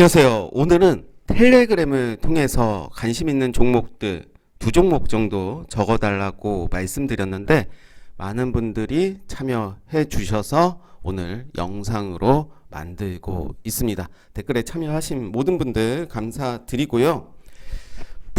안녕하세요. 오늘은 텔레그램을 통해서 관심 있는 종목들 두 종목 정도 적어달라고 말씀드렸는데 많은 분들이 참여해 주셔서 오늘 영상으로 만들고 있습니다. 댓글에 참여하신 모든 분들 감사드리고요.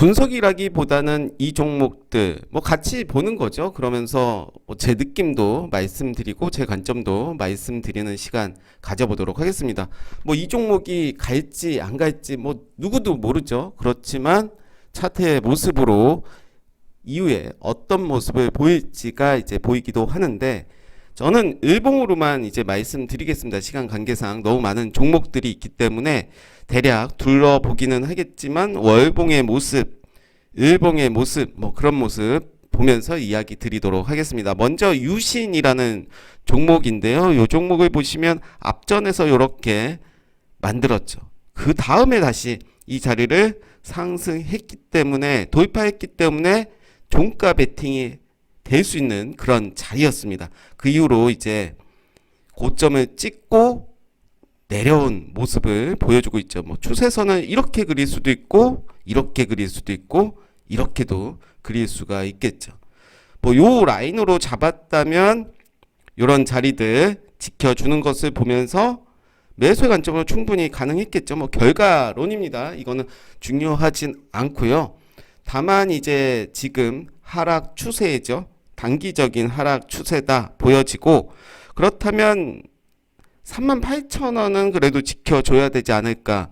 분석이라기보다는 이 종목들 뭐 같이 보는 거죠. 그러면서 뭐제 느낌도 말씀드리고 제 관점도 말씀드리는 시간 가져보도록 하겠습니다. 뭐 이 종목이 갈지 안 갈지 뭐 누구도 모르죠. 그렇지만 차트의 모습으로 이후에 어떤 모습을 보일지가 이제 보이기도 하는데 저는 일봉으로만 이제 말씀드리겠습니다. 시간 관계상 너무 많은 종목들이 있기 때문에 대략 둘러보기는 하겠지만 월봉의 모습, 일봉의 모습, 뭐 그런 모습 보면서 이야기 드리도록 하겠습니다. 먼저 유신이라는 종목인데요. 이 종목을 보시면 앞전에서 이렇게 만들었죠. 그 다음에 다시 이 자리를 상승했기 때문에 돌파했기 때문에 종가 베팅이 될 수 있는 그런 자리였습니다. 그 이후로 이제 고점을 찍고 내려온 모습을 보여주고 있죠. 뭐 추세선을 이렇게 그릴 수도 있고 이렇게 그릴 수도 있고 이렇게도 그릴 수가 있겠죠. 뭐 요 라인으로 잡았다면 요런 자리들 지켜주는 것을 보면서 매수의 관점으로 충분히 가능했겠죠. 뭐 결과론입니다. 이거는 중요하진 않고요. 다만 이제 지금 하락 추세죠. 단기적인 하락 추세다 보여지고 그렇다면 38,000원은 그래도 지켜줘야 되지 않을까.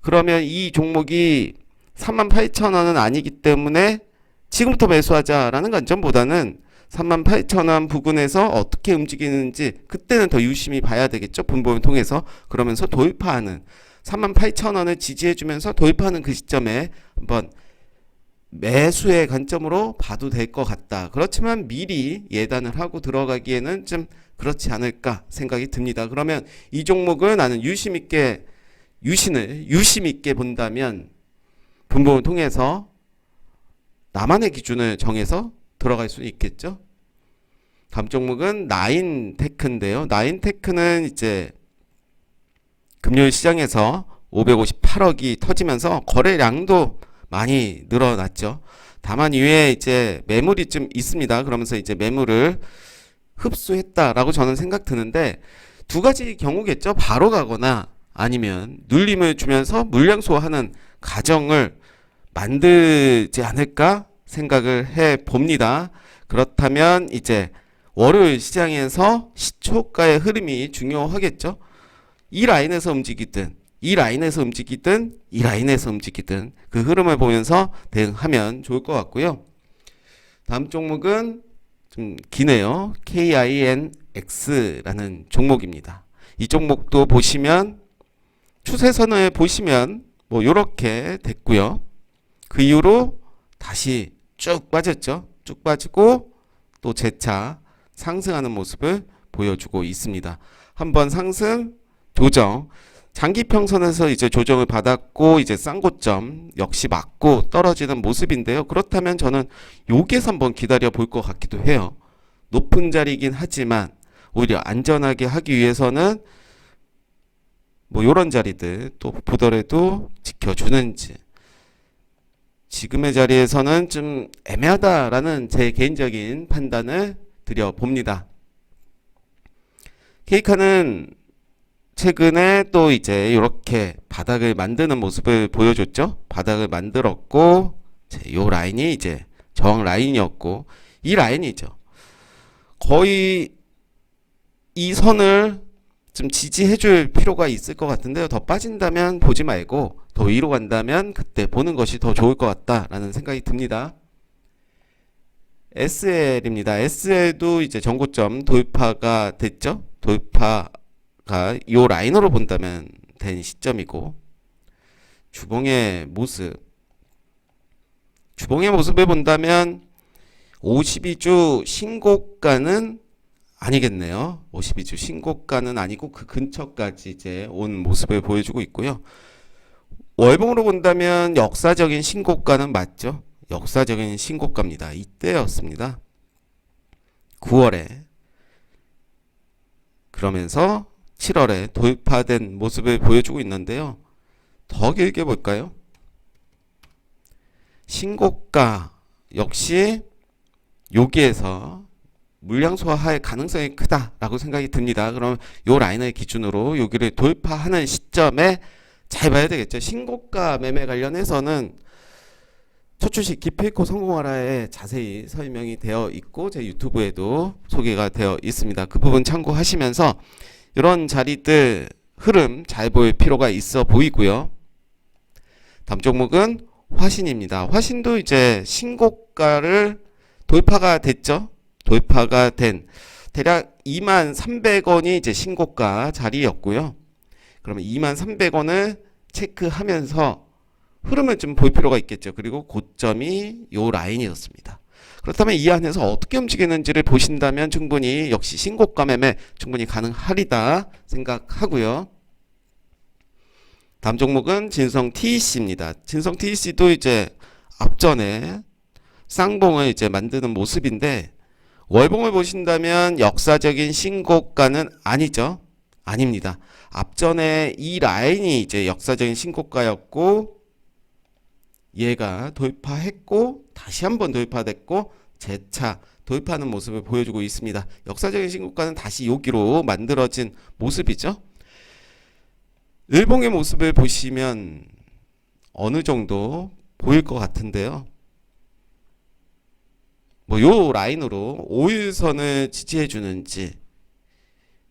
그러면 이 종목이 38,000원은 아니기 때문에 지금부터 매수하자라는 관점보다는 38,000원 부근에서 어떻게 움직이는지 그때는 더 유심히 봐야 되겠죠. 분봉을 통해서 그러면서 돌파하는 38,000원을 지지해주면서 돌파하는 그 시점에 한번 매수의 관점으로 봐도 될 것 같다. 그렇지만 미리 예단을 하고 들어가기에는 좀 그렇지 않을까 생각이 듭니다. 그러면 이 종목을 나는 유심 있게 유신을 유심 있게 본다면 분봉을 통해서 나만의 기준을 정해서 들어갈 수 있겠죠. 다음 종목은 나인테크인데요. 나인테크는 이제 금요일 시장에서 558억이 터지면서 거래량도 많이 늘어났죠. 다만 이외에 이제 매물이 좀 있습니다. 그러면서 이제 매물을 흡수했다라고 저는 생각 드는데 두 가지 경우겠죠. 바로 가거나 아니면 눌림을 주면서 물량 소화하는 가정을 만들지 않을까 생각을 해 봅니다. 그렇다면 이제 월요일 시장에서 시초가의 흐름이 중요하겠죠. 이 라인에서 움직이든 이 라인에서 움직이든 이 라인에서 움직이든 그 흐름을 보면서 대응하면 좋을 것 같고요. 다음 종목은 좀 기네요. KINX라는 종목입니다. 이 종목도 보시면 추세선을 보시면 뭐 요렇게 됐고요. 그 이후로 다시 쭉 빠졌죠. 쭉 빠지고 또 재차 상승하는 모습을 보여주고 있습니다. 한번 상승 조정 장기 평선에서 이제 조정을 받았고 이제 쌍고점 역시 맞고 떨어지는 모습인데요. 그렇다면 저는 여기에서 한번 기다려 볼 것 같기도 해요. 높은 자리이긴 하지만 오히려 안전하게 하기 위해서는 뭐 요런 자리들 또 보더라도 지켜주는지 지금의 자리에서는 좀 애매하다라는 제 개인적인 판단을 드려 봅니다. 케이카는 최근에 또 이제 이렇게 바닥을 만드는 모습을 보여줬죠. 바닥을 만들었고, 요 라인이 이제 저항 라인이었고, 이 라인이죠. 거의 이 선을 좀 지지해줄 필요가 있을 것 같은데요. 더 빠진다면 보지 말고, 더 위로 간다면 그때 보는 것이 더 좋을 것 같다라는 생각이 듭니다. SL입니다. SL도 이제 전고점 돌파가 됐죠. 돌파 가 요 라인으로 본다면 된 시점이고 주봉의 모습 주봉의 모습을 본다면 52주 신고가는 아니겠네요. 52주 신고가는 아니고 그 근처까지 이제 온 모습을 보여주고 있고요. 월봉으로 본다면 역사적인 신고가는 맞죠. 역사적인 신고가입니다. 이때였습니다. 9월에 그러면서 7월에 돌파된 모습을 보여주고 있는데요. 더 길게 볼까요? 신고가 역시 여기에서 물량 소화할 가능성이 크다라고 생각이 듭니다. 그럼 요 라인을 기준으로 여기를 돌파하는 시점에 잘 봐야 되겠죠. 신고가 매매 관련해서는 첫 주식 기필코 성공하라에 자세히 설명이 되어 있고 제 유튜브에도 소개가 되어 있습니다. 그 부분 참고하시면서 이런 자리들 흐름 잘 볼 필요가 있어 보이고요. 다음 종목은 화신입니다. 화신도 이제 신고가를 돌파가 됐죠. 돌파가 된 대략 2만 300원이 이제 신고가 자리였고요. 그러면 2만 300원을 체크하면서 흐름을 좀 볼 필요가 있겠죠. 그리고 고점이 요 라인이었습니다. 그렇다면 이 안에서 어떻게 움직이는지를 보신다면 충분히 역시 신고가 매매 충분히 가능하리다 생각하고요. 다음 종목은 진성 TEC입니다. 진성 TEC도 이제 앞전에 쌍봉을 이제 만드는 모습인데 월봉을 보신다면 역사적인 신고가는 아니죠. 아닙니다. 앞전에 이 라인이 이제 역사적인 신고가였고 얘가 돌파했고 다시 한번 돌파됐고 재차 돌파하는 모습을 보여주고 있습니다. 역사적인 신고가는 다시 여기로 만들어진 모습이죠. 일봉의 모습을 보시면 어느 정도 보일 것 같은데요. 뭐 요 라인으로 5일선을 지지해 주는지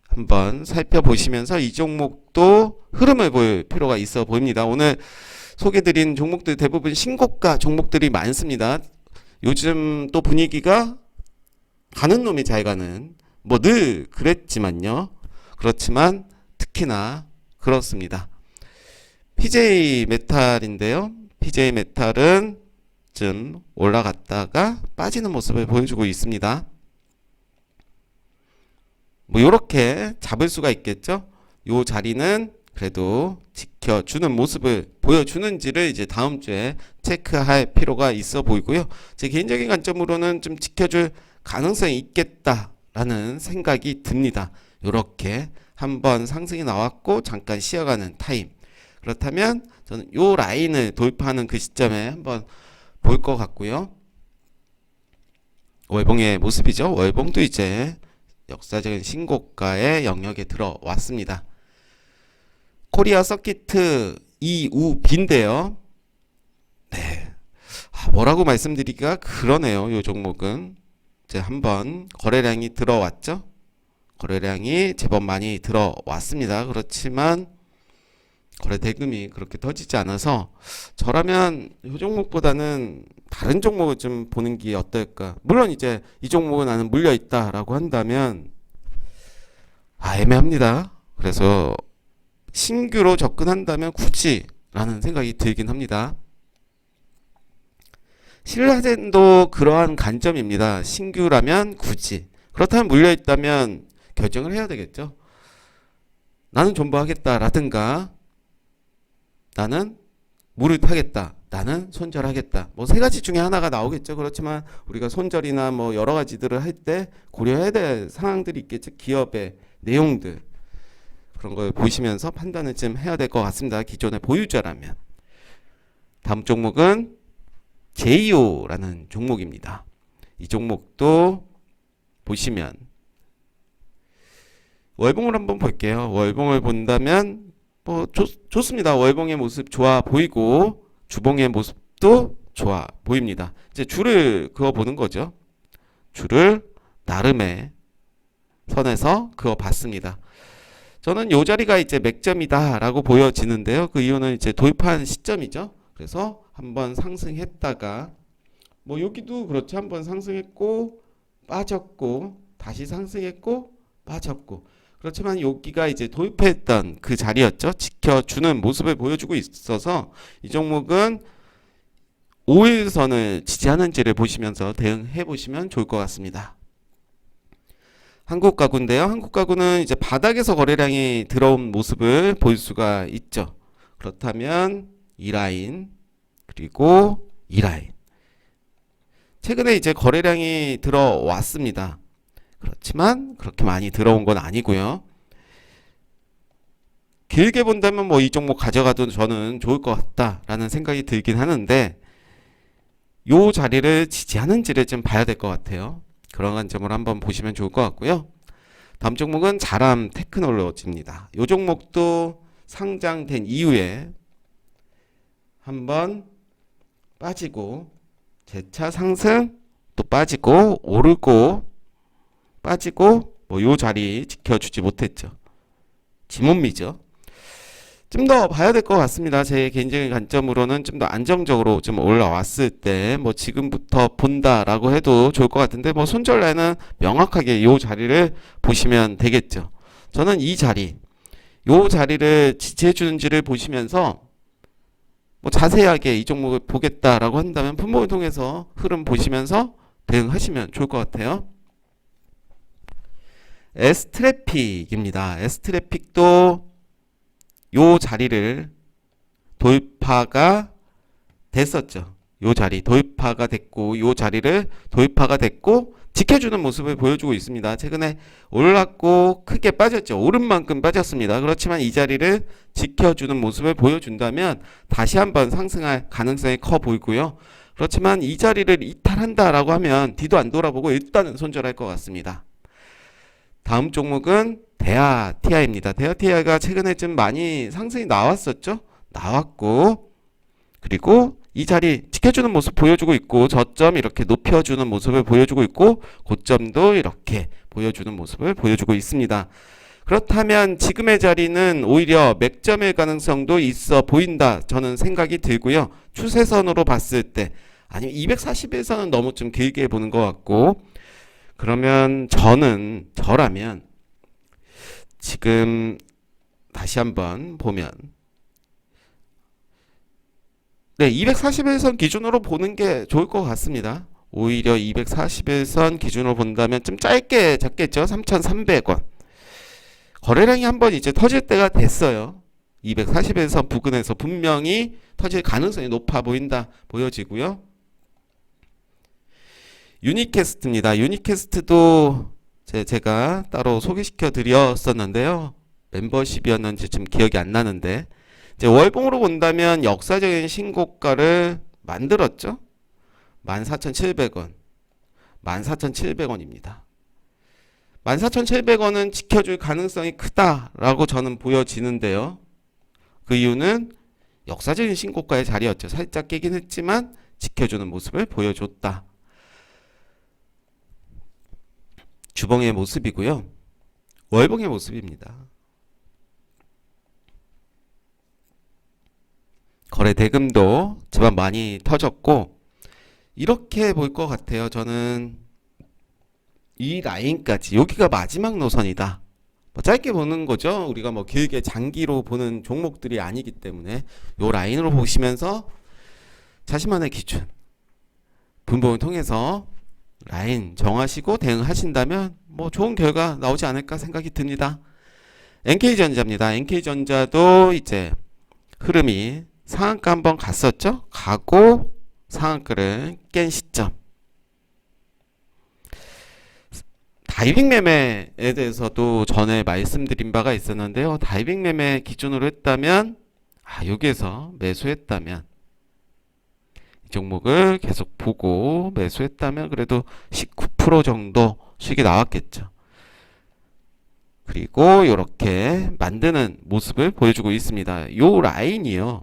한번 살펴보시면서 이 종목도 흐름을 볼 필요가 있어 보입니다. 오늘 소개드린 종목들 대부분 신고가 종목들이 많습니다. 요즘 또 분위기가 가는 놈이 잘 가는 뭐 늘 그랬지만요. 그렇지만 특히나 그렇습니다. PJ 메탈인데요. PJ 메탈은 좀 올라갔다가 빠지는 모습을 보여주고 있습니다. 뭐 이렇게 잡을 수가 있겠죠. 요 자리는 그래도 지켜주는 모습을 보여주는지를 이제 다음 주에 체크할 필요가 있어 보이고요. 제 개인적인 관점으로는 좀 지켜줄 가능성이 있겠다라는 생각이 듭니다. 이렇게 한번 상승이 나왔고 잠깐 쉬어가는 타임. 그렇다면 저는 요 라인을 돌파하는 그 시점에 한번 볼 것 같고요. 월봉의 모습이죠. 월봉도 이제 역사적인 신고가의 영역에 들어왔습니다. 코리아 서키트 이우비인데요. 네. 아, 뭐라고 말씀드리기가 그러네요. 이 종목은 이제 한번 거래량이 들어왔죠. 거래량이 제법 많이 들어왔습니다. 그렇지만 거래 대금이 그렇게 터지지 않아서 저라면 이 종목보다는 다른 종목을 좀 보는 게 어떨까. 물론 이제 이 종목은 나는 물려 있다라고 한다면 아 애매합니다. 그래서 신규로 접근한다면 굳이 라는 생각이 들긴 합니다. 신라젠도 그러한 관점입니다. 신규라면 굳이. 그렇다면 물려있다면 결정을 해야 되겠죠. 나는 존버하겠다라든가 나는 타겠다. 나는 손절하겠다. 뭐 세 가지 중에 하나가 나오겠죠. 그렇지만 우리가 손절이나 뭐 여러 가지들을 할 때 고려해야 될 상황들이 있겠죠. 기업의 내용들. 그런 걸 보시면서 판단을 좀 해야 될 것 같습니다. 기존의 보유자라면. 다음 종목은 제이오라는 종목입니다. 이 종목도 보시면 월봉을 한번 볼게요. 월봉을 본다면 뭐 좋, 좋습니다. 월봉의 모습 좋아 보이고 주봉의 모습도 좋아 보입니다. 이제 줄을 그어 보는 거죠. 줄을 나름의 선에서 그어 봤습니다. 저는 요 자리가 이제 맥점이다라고 보여지는데요. 그 이유는 이제 도입한 시점이죠. 그래서 한번 상승했다가 뭐 여기도 그렇죠. 한번 상승했고 빠졌고 다시 상승했고 빠졌고 그렇지만 여기가 이제 도입했던 그 자리였죠. 지켜주는 모습을 보여주고 있어서 이 종목은 5일선을 지지하는지를 보시면서 대응해 보시면 좋을 것 같습니다. 한국 가구인데요. 한국 가구는 이제 바닥에서 거래량이 들어온 모습을 볼 수가 있죠. 그렇다면 이 라인 그리고 이 라인 최근에 이제 거래량이 들어왔습니다. 그렇지만 그렇게 많이 들어온 건 아니고요. 길게 본다면 뭐 이 종목 가져가도 저는 좋을 것 같다라는 생각이 들긴 하는데 요 자리를 지지하는지를 좀 봐야 될 것 같아요. 그런 관점으로 한번 보시면 좋을 것 같고요. 다음 종목은 자람 테크놀로지입니다. 요 종목도 상장된 이후에 한번 빠지고 재차 상승 또 빠지고 오르고 빠지고 뭐 요 자리 지켜주지 못했죠. 지몬미죠. 좀 더 봐야 될 것 같습니다. 제 개인적인 관점으로는 좀 더 안정적으로 좀 올라왔을 때 뭐 지금부터 본다라고 해도 좋을 것 같은데 뭐 손절 라인은 명확하게 요 자리를 보시면 되겠죠. 저는 이 자리, 요 자리를 지지해 주는지를 보시면서 뭐 자세하게 이 종목을 보겠다라고 한다면 품목을 통해서 흐름 보시면서 대응하시면 좋을 것 같아요. 에스트래픽입니다. 에스트래픽도 요 자리를 돌파가 됐었죠. 요 자리 돌파가 됐고 요 자리를 돌파가 됐고 지켜주는 모습을 보여주고 있습니다. 최근에 올랐고 크게 빠졌죠. 오른 만큼 빠졌습니다. 그렇지만 이 자리를 지켜주는 모습을 보여준다면 다시 한번 상승할 가능성이 커 보이고요. 그렇지만 이 자리를 이탈한다라고 하면 뒤도 안 돌아보고 일단은 손절할 것 같습니다. 다음 종목은 대하 TI입니다. 대하 TI가 최근에 좀 많이 상승이 나왔었죠. 나왔고 그리고 이 자리 지켜주는 모습 보여주고 있고 저점 이렇게 높여주는 모습을 보여주고 있고 고점도 이렇게 보여주는 모습을 보여주고 있습니다. 그렇다면 지금의 자리는 오히려 맥점일 가능성도 있어 보인다 저는 생각이 들고요. 추세선으로 봤을 때 아니면 240에서는 너무 좀 길게 보는 것 같고 그러면 저는 저라면 지금 다시 한번 보면 네, 241선 기준으로 보는 게 좋을 것 같습니다. 오히려 241선 기준으로 본다면 좀 짧게 잡겠죠. 3,300원. 거래량이 한번 이제 터질 때가 됐어요. 241선 부근에서 분명히 터질 가능성이 높아 보인다 보여지고요. 유니캐스트입니다. 유니캐스트도 제, 제가 따로 소개시켜 드렸었는데요. 멤버십이었는지 좀 기억이 안 나는데 월봉으로 본다면 역사적인 신고가를 만들었죠. 14,700원. 14,700원입니다. 14,700원은 지켜줄 가능성이 크다라고 저는 보여지는데요. 그 이유는 역사적인 신고가의 자리였죠. 살짝 깨긴 했지만 지켜주는 모습을 보여줬다. 주봉의 모습이고요. 월봉의 모습입니다. 거래 대금도 제법 많이 터졌고 이렇게 볼 것 같아요. 저는 이 라인까지 여기가 마지막 노선이다. 뭐 짧게 보는 거죠. 우리가 뭐 길게 장기로 보는 종목들이 아니기 때문에 요 라인으로 보시면서 자신만의 기준 분봉을 통해서 라인 정하시고 대응하신다면 뭐 좋은 결과 나오지 않을까 생각이 듭니다. NK전자입니다. NK전자도 이제 흐름이 상한가 한번 갔었죠? 가고 상한가를 깬 시점. 다이빙 매매에 대해서도 전에 말씀드린 바가 있었는데요. 다이빙 매매 기준으로 했다면 아, 여기에서 매수했다면 이 종목을 계속 보고 매수했다면 그래도 19% 정도 수익이 나왔겠죠. 그리고 이렇게 만드는 모습을 보여주고 있습니다. 요 라인이요.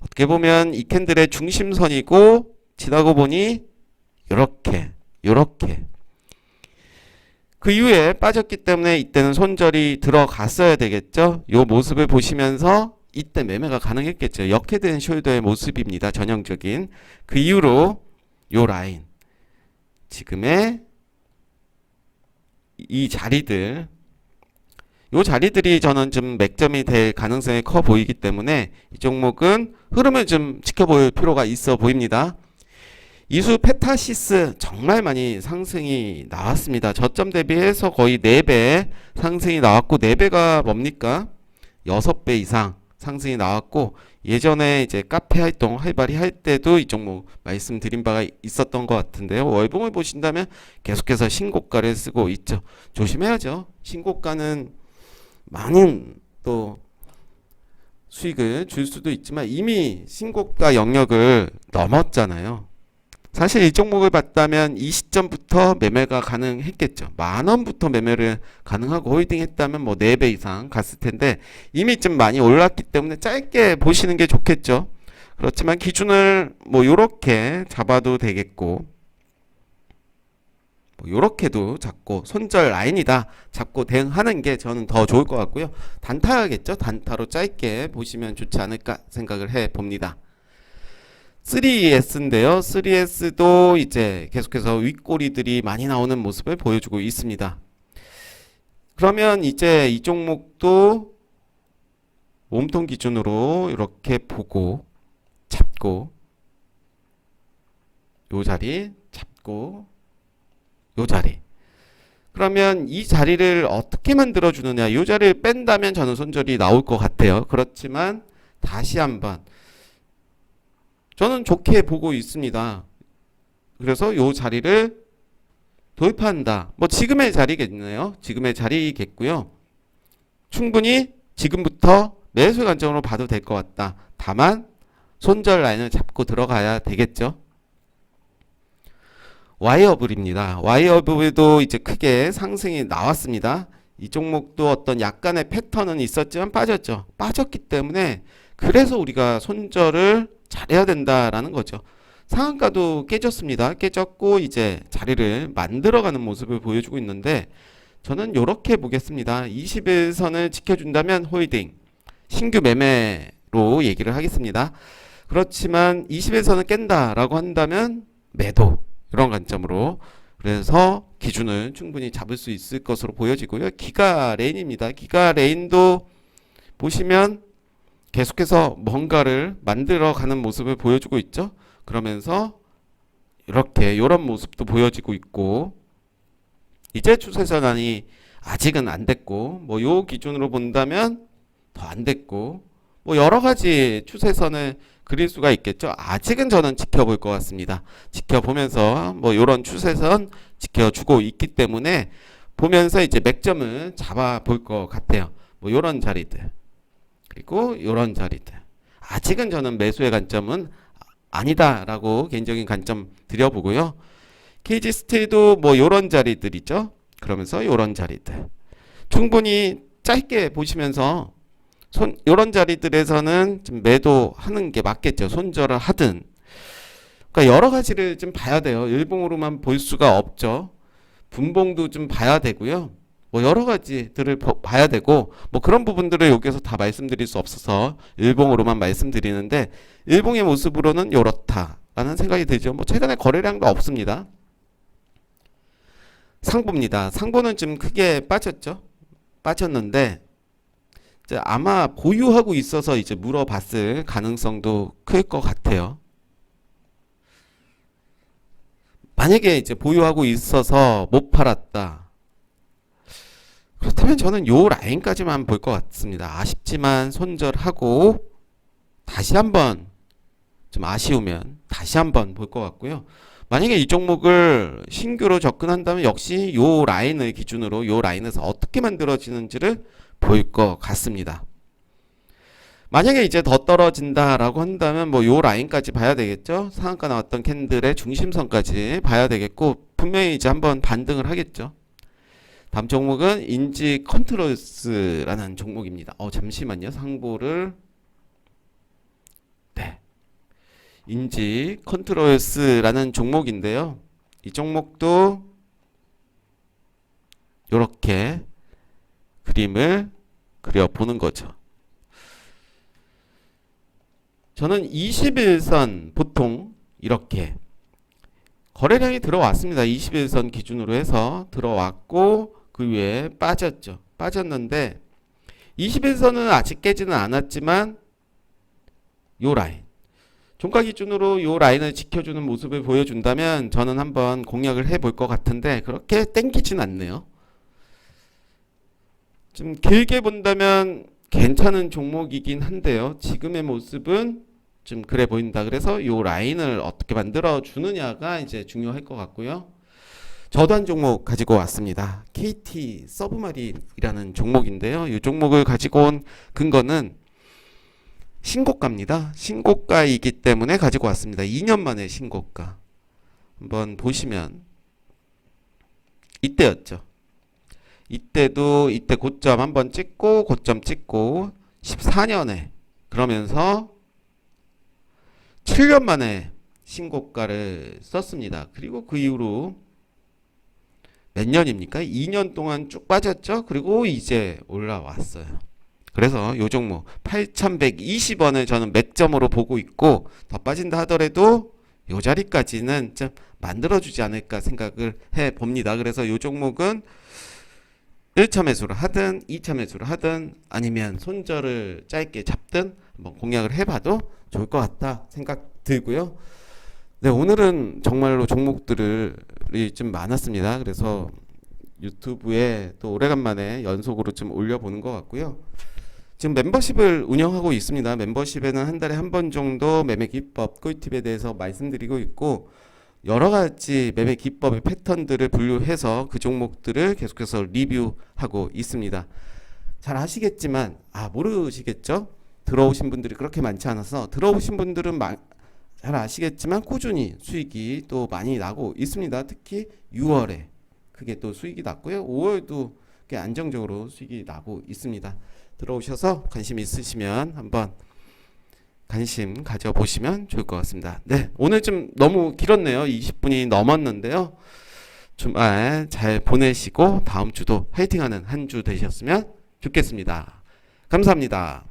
어떻게 보면 이 캔들의 중심선이고 지나고 보니 이렇게 이렇게 그 이후에 빠졌기 때문에 이때는 손절이 들어갔어야 되겠죠. 요 모습을 보시면서 이때 매매가 가능했겠죠. 역해된 숄더의 모습입니다. 전형적인 그 이후로 요 라인 지금의 이 자리들 요 자리들이 저는 좀 맥점이 될 가능성이 커 보이기 때문에 이 종목은 흐름을 좀 지켜볼 필요가 있어 보입니다. 이수 페타시스 정말 많이 상승이 나왔습니다. 저점 대비해서 거의 4배 상승이 나왔고 4배가 뭡니까? 6배 이상 상승이 나왔고 예전에 이제 카페 활동 활발히 할 때도 이 종목 말씀드린 바가 있었던 것 같은데요. 월봉을 보신다면 계속해서 신고가를 쓰고 있죠. 조심해야죠. 신고가는 많은 또 수익을 줄 수도 있지만 이미 신고가 영역을 넘었잖아요. 사실 이 종목을 봤다면 이 시점부터 매매가 가능했겠죠. 만 원부터 매매를 가능하고 홀딩 했다면 뭐 4배 이상 갔을 텐데 이미 좀 많이 올랐기 때문에 짧게 보시는 게 좋겠죠. 그렇지만 기준을 뭐 요렇게 잡아도 되겠고 뭐 요렇게도 잡고 손절 라인이다 잡고 대응하는 게 저는 더 좋을 것 같고요. 단타겠죠. 단타로 짧게 보시면 좋지 않을까 생각을 해 봅니다. 3S인데요. 3S도 이제 계속해서 윗꼬리들이 많이 나오는 모습을 보여주고 있습니다. 그러면 이제 이 종목도 몸통 기준으로 이렇게 보고 잡고 요 자리 잡고 요 자리 그러면 이 자리를 어떻게 만들어 주느냐 요 자리를 뺀다면 저는 손절이 나올 것 같아요 그렇지만 다시 한번 저는 좋게 보고 있습니다 그래서 요 자리를 도입한다 뭐 지금의 자리겠네요 지금의 자리겠고요 충분히 지금부터 매수 관점으로 봐도 될 것 같다 다만 손절 라인을 잡고 들어가야 되겠죠 와이어블입니다. 와이어블도 이제 크게 상승이 나왔습니다. 이 종목도 어떤 약간의 패턴은 있었지만 빠졌죠. 빠졌기 때문에 그래서 우리가 손절을 잘해야 된다라는 거죠. 상한가도 깨졌습니다. 깨졌고 이제 자리를 만들어가는 모습을 보여주고 있는데 저는 이렇게 보겠습니다. 20일선을 지켜준다면 홀딩, 신규 매매로 얘기를 하겠습니다. 그렇지만 20일선을 깬다라고 한다면 매도 이런 관점으로 그래서 기준을 충분히 잡을 수 있을 것으로 보여지고요. 기가 레인입니다. 기가 레인도 보시면 계속해서 뭔가를 만들어 가는 모습을 보여주고 있죠. 그러면서 이렇게 이런 모습도 보여지고 있고 이제 추세선안이 아직은 안 됐고 뭐 요 기준으로 본다면 더 안 됐고 뭐 여러 가지 추세선을 그릴 수가 있겠죠. 아직은 저는 지켜볼 것 같습니다. 지켜보면서 뭐 이런 추세선 지켜주고 있기 때문에 보면서 이제 맥점을 잡아볼 것 같아요. 뭐 이런 자리들 그리고 이런 자리들 아직은 저는 매수의 관점은 아니다라고 개인적인 관점 드려보고요. KG 스틸도 뭐 이런 자리들이죠. 그러면서 이런 자리들 충분히 짧게 보시면서 손 이런 자리들에서는 좀 매도하는 게 맞겠죠. 손절을 하든. 그러니까 여러 가지를 좀 봐야 돼요. 일봉으로만 볼 수가 없죠. 분봉도 좀 봐야 되고요. 뭐 여러 가지들을 보- 봐야 되고 뭐 그런 부분들을 여기서 다 말씀드릴 수 없어서 일봉으로만 말씀드리는데 일봉의 모습으로는 이렇다라는 생각이 들죠. 뭐 최근에 거래량도 없습니다. 상보입니다. 상보는 좀 크게 빠졌죠. 빠졌는데 아마 보유하고 있어서 이제 물어봤을 가능성도 클 것 같아요. 만약에 이제 보유하고 있어서 못 팔았다. 그렇다면 저는 요 라인까지만 볼 것 같습니다. 아쉽지만 손절하고 다시 한번 좀 아쉬우면 다시 한번 볼 것 같고요. 만약에 이 종목을 신규로 접근한다면 역시 요 라인을 기준으로 요 라인에서 어떻게 만들어지는지를 보일 것 같습니다. 만약에 이제 더 떨어진다라고 한다면 뭐 요 라인까지 봐야 되겠죠. 상한가 나왔던 캔들의 중심선까지 봐야 되겠고 분명히 이제 한번 반등을 하겠죠. 다음 종목은 인지 컨트롤스라는 종목입니다. 어 잠시만요. 상보를 네. 인지 컨트롤스라는 종목인데요. 이 종목도 이렇게 그림을 그려보는 거죠. 저는 21선 보통 이렇게 거래량이 들어왔습니다. 21선 기준으로 해서 들어왔고 그 위에 빠졌죠. 빠졌는데 21선은 아직 깨지는 않았지만 요 라인 종가 기준으로 요 라인을 지켜주는 모습을 보여준다면 저는 한번 공략을 해볼 것 같은데 그렇게 땡기진 않네요. 좀 길게 본다면 괜찮은 종목이긴 한데요. 지금의 모습은 좀 그래 보인다. 그래서 요 라인을 어떻게 만들어 주느냐가 이제 중요할 것 같고요. 한 종목 가지고 왔습니다. KT 서브마린이라는 종목인데요. 이 종목을 가지고 온 근거는 신고가입니다. 신고가이기 때문에 가지고 왔습니다. 2년 만에 신고가. 한번 보시면 이때였죠. 이때도 이때 고점 한번 찍고 고점 찍고 14년에 그러면서 7년 만에 신고가를 썼습니다. 그리고 그 이후로 몇 년입니까? 2년 동안 쭉 빠졌죠. 그리고 이제 올라왔어요. 그래서 요 종목 8,120원을 저는 맥점으로 보고 있고 더 빠진다 하더라도 요 자리까지는 좀 만들어주지 않을까 생각을 해 봅니다. 그래서 요 종목은 1차 매수를 하든 2차 매수를 하든 아니면 손절을 짧게 잡든 한번 공략을 해봐도 좋을 것 같다 생각 들고요. 네, 오늘은 정말로 종목들이 좀 많았습니다. 그래서 유튜브에 또 오래간만에 연속으로 좀 올려보는 것 같고요. 지금 멤버십을 운영하고 있습니다. 멤버십에는 한 달에 한 번 정도 매매 기법, 꿀팁에 대해서 말씀드리고 있고 여러 가지 매매 기법의 패턴들을 분류해서 그 종목들을 계속해서 리뷰하고 있습니다. 잘 아시겠지만 아 모르시겠죠? 들어오신 분들이 그렇게 많지 않아서 들어오신 분들은 마- 잘 아시겠지만 꾸준히 수익이 또 많이 나고 있습니다. 특히 6월에 그게 또 수익이 났고요. 5월도 꽤 안정적으로 수익이 나고 있습니다. 들어오셔서 관심 있으시면 한번 관심 가져보시면 좋을 것 같습니다. 네, 오늘 좀 너무 길었네요. 20분이 넘었는데요. 주말 잘 보내시고 다음 주도 화이팅하는 한 주 되셨으면 좋겠습니다. 감사합니다.